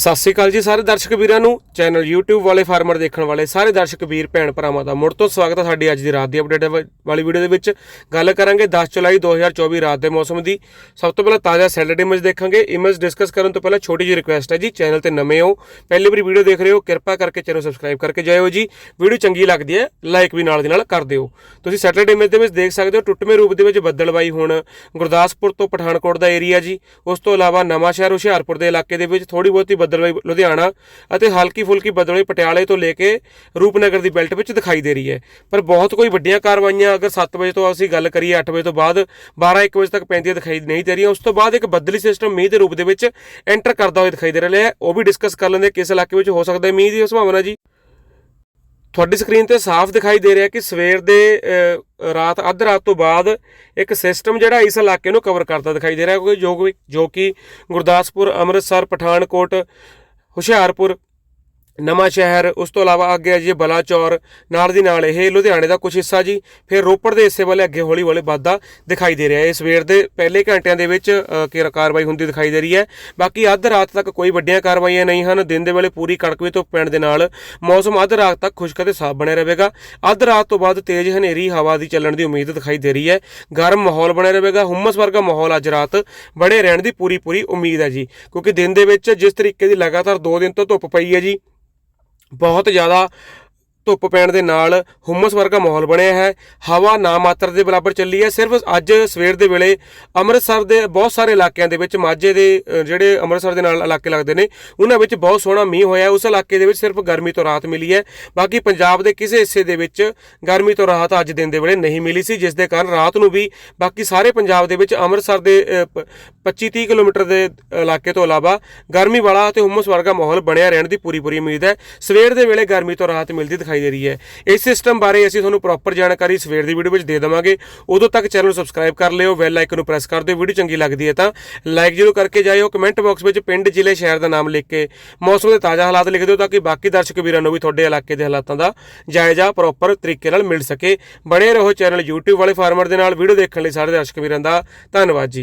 ਸਤਿ ਸ਼੍ਰੀ ਅਕਾਲ ਜੀ ਸਾਰੇ ਦਰਸ਼ਕ ਵੀਰਾਂ ਨੂੰ। ਚੈਨਲ YouTube ਵਾਲੇ ਫਾਰਮਰ ਦੇਖਣ ਵਾਲੇ ਸਾਰੇ ਦਰਸ਼ਕ ਵੀਰ, ਭੈਣ ਭਰਾਵਾਂ ਦਾ ਮੁੜ ਤੋਂ ਸਵਾਗਤ ਹੈ ਸਾਡੀ ਅੱਜ ਦੀ ਰਾਤ ਦੀ ਅਪਡੇਟ ਵਾਲੀ ਵੀਡੀਓ ਦੇ ਵਿੱਚ। ਗੱਲ ਕਰਾਂਗੇ 10 ਜੁਲਾਈ 2024 ਰਾਤ ਦੇ ਮੌਸਮ ਦੀ। ਸਭ ਤੋਂ ਪਹਿਲਾਂ ਤਾਜ਼ਾ ਸੈਟਰਡੇ ਇਮੇਜ ਦੇਖਾਂਗੇ। ਇਮੇਜ ਡਿਸਕਸ ਕਰਨ ਤੋਂ ਪਹਿਲਾਂ ਛੋਟੀ ਜਿਹੀ ਰਿਕੁਐਸਟ ਹੈ ਜੀ ਚੈਨਲ ਤੇ ਨਵੇਂ ਹੋ, ਪਹਿਲੀ ਵਾਰੀ ਵੀਡੀਓ ਦੇਖ ਰਹੇ ਹੋ, ਕਿਰਪਾ ਕਰਕੇ ਚੈਨਲ ਸਬਸਕ੍ਰਾਈਬ ਕਰਕੇ ਜਾਇਓ ਜੀ। ਵੀਡੀਓ ਚੰਗੀ ਲੱਗਦੀ ਹੈ ਲਾਈਕ ਵੀ ਨਾਲ ਦੀ ਨਾਲ ਕਰ ਦਿਓ। ਤੁਸੀਂ ਸੈਟਰਡੇ ਇਮੇਜ ਦੇ ਵਿੱਚ ਦੇਖ ਸਕਦੇ ਹੋ, ਟੁੱਟਵੇਂ ਰੂਪ ਦੇ ਵਿੱਚ ਬੱਦਲਬਾਈ ਹੁਣ ਗੁਰਦਾਸਪੁਰ ਤੋਂ ਪਠਾਨਕੋਟ ਦਾ ਏਰੀਆ ਜੀ। ਉਸ ਤੋਂ ਇਲਾਵਾ ਨਵਾਂ ਸ਼ਹਿਰ ਹੁਸ਼ਿਆਰਪੁਰ ਦੇ ਇਲਾਕੇ ਦੇ ਵਿੱਚ ਥੋੜੀ ਬਹੁਤੀ ਬੱਦਲਬਾਈ ਲੁਧਿਆਣਾ ਅਤੇ ਹਲਕੀ ਫੁਲਕੀ ਬੱਦਲਬਾਈ ਪਟਿਆਲੇ ਤੋਂ ਲੈ ਕੇ ਰੂਪਨਗਰ ਦੀ ਬੈਲਟ ਵਿੱਚ ਦਿਖਾਈ ਦੇ ਰਹੀ ਹੈ। ਪਰ ਬਹੁਤ ਕੋਈ ਵੱਡੀਆਂ ਕਾਰਵਾਈਆਂ ਅਗਰ 7 ਵਜੇ ਤੋਂ ਅਸੀਂ ਗੱਲ ਕਰੀਏ 8 ਵਜੇ ਤੋਂ ਬਾਅਦ 12 1 ਵਜੇ ਤੱਕ ਪੈਂਦੀਆਂ ਦਿਖਾਈ ਨਹੀਂ ਦੇ ਰਹੀਆਂ। ਉਸ ਤੋਂ ਬਾਅਦ ਇੱਕ ਬੱਦਲੀ ਸਿਸਟਮ ਮੀਂਹ ਦੇ ਰੂਪ ਦੇ ਵਿੱਚ ਐਂਟਰ ਕਰਦਾ ਹੋਇਆ ਦਿਖਾਈ ਦੇ ਰਿਹਾ ਹੈ। ਉਹ ਵੀ ਡਿਸਕਸ ਕਰ ਲੈਂਦੇ ਕਿਸ ਇਲਾਕੇ ਵਿੱਚ ਹੋ ਸਕਦਾ ਹੈ ਮੀਂਹ ਦੀ ਸੰਭਾਵਨਾ ਜੀ। ਤੁਹਾਡੀ ਸਕਰੀਨ ਤੇ ਸਾਫ਼ ਦਿਖਾਈ ਦੇ ਰਿਹਾ ਕਿ ਸਵੇਰ ਦੇ ਰਾਤ, ਅੱਧ ਰਾਤ ਤੋਂ ਬਾਅਦ ਇੱਕ ਸਿਸਟਮ ਜਿਹੜਾ ਇਸ ਇਲਾਕੇ ਨੂੰ ਕਵਰ ਕਰਦਾ ਦਿਖਾਈ ਦੇ ਰਿਹਾ ਕੋਈ ਜੋ ਕੋਈ- ਜੋ ਕਿ ਗੁਰਦਾਸਪੁਰ, ਅੰਮ੍ਰਿਤਸਰ, ਪਠਾਨਕੋਟ, ਹੁਸ਼ਿਆਰਪੁਰ ਨਵਾਂ ਸ਼ਹਿਰ ਉਸ ਤੋਂ ਇਲਾਵਾ ਅੱਗੇ ਹੈ ਜੀ ਬਲਾਚੌਰ। ਨਾਲ ਦੀ ਨਾਲ ਇਹ ਲੁਧਿਆਣੇ ਦਾ ਕੁਝ ਹਿੱਸਾ ਜੀ ਫਿਰ ਰੋਪੜ ਦੇ ਹਿੱਸੇ ਵਾਲੇ ਅੱਗੇ ਹੌਲੀ ਹੌਲੀ ਵੱਧਦਾ ਦਿਖਾਈ ਦੇ ਰਿਹਾ। ਹੈ ਸਵੇਰ ਦੇ ਪਹਿਲੇ ਘੰਟਿਆਂ ਦੇ ਵਿੱਚ ਅ, ਕਾਰਵਾਈ ਹੁੰਦੀ ਦਿਖਾਈ ਦੇ ਰਹੀ ਹੈ। ਬਾਕੀ ਅੱਧ ਰਾਤ ਤੱਕ ਕੋਈ ਵੱਡੀਆਂ ਕਾਰਵਾਈਆਂ ਨਹੀਂ ਹਨ। ਦਿਨ ਦੇ ਵੇਲੇ ਪੂਰੀ ਕੜਕਵੇਂ ਤੋਂ ਪੈਣ ਦੇ ਨਾਲ ਮੌਸਮ ਅੱਧ ਰਾਤ ਤੱਕ ਖੁਸ਼ਕ ਅਤੇ ਸਾਫ਼ ਬਣਿਆ ਰਹੇਗਾ। ਅੱਧ ਰਾਤ ਤੋਂ ਬਾਅਦ ਤੇਜ਼ ਹਨੇਰੀ ਹਵਾ ਦੀ ਚੱਲਣ ਦੀ ਉਮੀਦ ਦਿਖਾਈ ਦੇ ਰਹੀ ਹੈ। ਗਰਮ ਮਾਹੌਲ ਬਣਿਆ ਰਹੇਗਾ। ਹੁਮਸ ਵਰਗਾ ਮਾਹੌਲ ਅੱਜ ਰਾਤ ਬਣੇ ਰਹਿਣ ਦੀ ਪੂਰੀ ਪੂਰੀ ਉਮੀਦ ਹੈ ਜੀ। ਕਿਉਂਕਿ ਦਿਨ ਦੇ ਵਿੱਚ ਜਿਸ ਤਰੀਕੇ ਦੀ ਲਗਾਤਾਰ 2 ਦਿਨ ਤੋਂ ਧੁੱਪ ਪਈ ਹੈ ਜੀ ਬਹੁਤ ਜ਼ਿਆਦਾ ਧੁੱਪ ਪੈਣ ਦੇ ਨਾਲ ਹੁਮਸ ਵਰਗਾ ਮਾਹੌਲ ਬਣਿਆ ਹੈ। ਹਵਾ ਨਾ ਮਾਤਰ ਦੇ ਬਰਾਬਰ ਚੱਲੀ ਹੈ। ਸਿਰਫ ਅੱਜ ਸਵੇਰ ਦੇ ਵੇਲੇ ਅੰਮ੍ਰਿਤਸਰ ਦੇ ਬਹੁਤ ਸਾਰੇ ਇਲਾਕਿਆਂ ਦੇ ਵਿੱਚ ਮਾਝੇ ਦੇ ਜਿਹੜੇ ਅੰਮ੍ਰਿਤਸਰ ਦੇ ਨਾਲ ਇਲਾਕੇ ਲੱਗਦੇ ਨੇ, ਉਹਨਾਂ ਵਿੱਚ ਬਹੁਤ ਸੋਹਣਾ ਮੀਂਹ ਹੋਇਆ ਉਸ ਇਲਾਕੇ ਦੇ ਵਿੱਚ ਸਿਰਫ ਗਰਮੀ ਤੋਂ ਰਾਹਤ ਮਿਲੀ ਹੈ। ਬਾਕੀ ਪੰਜਾਬ ਦੇ ਕਿਸੇ ਹਿੱਸੇ ਦੇ ਵਿੱਚ ਗਰਮੀ ਤੋਂ ਰਾਹਤ ਅੱਜ ਦਿਨ ਦੇ ਵੇਲੇ ਨਹੀਂ ਮਿਲੀ ਸੀ, ਜਿਸ ਦੇ ਕਾਰਨ ਰਾਤ ਨੂੰ ਵੀ ਬਾਕੀ ਸਾਰੇ ਪੰਜਾਬ ਦੇ ਵਿੱਚ ਅੰਮ੍ਰਿਤਸਰ ਦੇ 25-30 ਕਿਲੋਮੀਟਰ ਦੇ ਇਲਾਕੇ ਤੋਂ ਇਲਾਵਾ ਗਰਮੀ ਵਾਲਾ ਅਤੇ ਹੁਮਸ ਵਰਗਾ ਮਾਹੌਲ ਬਣਿਆ ਰਹਿਣ ਦੀ ਪੂਰੀ ਪੂਰੀ ਉਮੀਦ ਹੈ। ਸਵੇਰ ਦੇ ਵੇਲੇ ਗਰਮੀ ਤੋਂ ਰਾਹਤ ਮਿਲਦੀ ਦਿਖਾਈ ਦੇ ਰਹੀ ਹੈ। ਇਸ ਸਿਸਟਮ ਬਾਰੇ ਅਸੀਂ ਤੁਹਾਨੂੰ ਪ੍ਰੋਪਰ ਜਾਣਕਾਰੀ ਸਵੇਰ ਦੀ ਵੀਡੀਓ ਵਿੱਚ ਦੇ ਦੇਵਾਂਗੇ। ਉਦੋਂ ਤੱਕ ਚੈਨਲ ਨੂੰ ਸਬਸਕ੍ਰਾਈਬ ਕਰ ਲਿਓ ਬੈਲ ਆਈਕਨ ਨੂੰ ਪ੍ਰੈਸ ਕਰ ਦਿਓ ਵੀਡੀਓ ਚੰਗੀ ਲੱਗਦੀ ਹੈ ਤਾਂ ਲਾਈਕ ਜ਼ਰੂਰ ਕਰਕੇ ਜਾਇਓ। ਕਮੈਂਟ ਬਾਕਸ ਵਿੱਚ ਪਿੰਡ, ਜ਼ਿਲ੍ਹੇ, ਸ਼ਹਿਰ ਦਾ ਨਾਮ ਲਿਖ ਕੇ ਮੌਸਮ ਦੇ ਤਾਜ਼ਾ ਹਾਲਾਤ ਲਿਖ ਦਿਓ ਤਾਂ ਕਿ ਬਾਕੀ ਦਰਸ਼ਕ ਵੀਰਾਂ ਨੂੰ ਵੀ ਤੁਹਾਡੇ ਇਲਾਕੇ ਦੇ ਹਾਲਾਤਾਂ ਦਾ ਜਾਇਜ਼ਾ ਪ੍ਰੋਪਰ ਤਰੀਕੇ ਨਾਲ ਮਿਲ ਸਕੇ। ਬਣੇ ਰਹੋ ਚੈਨਲ YouTube ਵਾਲੇ ਫਾਰਮਰ ਦੇ ਨਾਲ। ਵੀਡੀਓ ਦੇਖਣ ਲਈ ਸਾਰੇ ਦਰਸ਼ਕ ਵੀਰਾਂ ਦਾ ਧੰਨਵਾਦ ਜੀ।